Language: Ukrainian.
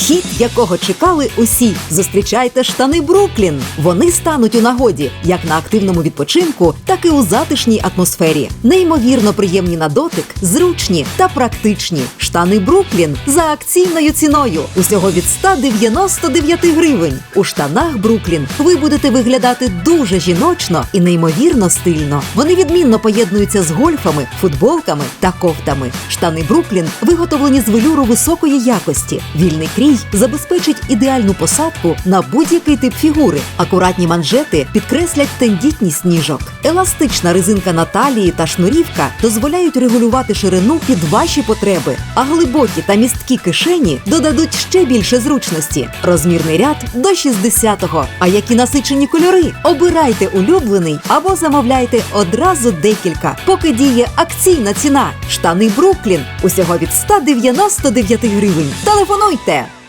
Хіт, якого чекали усі. Зустрічайте штани Бруклін. Вони стануть у нагоді як на активному відпочинку, так і у затишній атмосфері. Неймовірно приємні на дотик, зручні та практичні. Штани Бруклін за акційною ціною. Усього від 199 гривень. У штанах Бруклін ви будете виглядати дуже жіночно і неймовірно стильно. Вони відмінно поєднуються з гольфами, футболками та кофтами. Штани Бруклін виготовлені з велюру високої якості. Вільний крій забезпечить ідеальну посадку на будь-який тип фігури. Акуратні манжети підкреслять тендітність ніжок. Еластична резинка на талії та шнурівка дозволяють регулювати ширину під ваші потреби, а глибокі та місткі кишені додадуть ще більше зручності. Розмірний ряд до 60-го. А які насичені кольори? Обирайте улюблений або замовляйте одразу декілька, поки діє акційна ціна. Штани Бруклін усього від 199 гривень. Телефонуйте!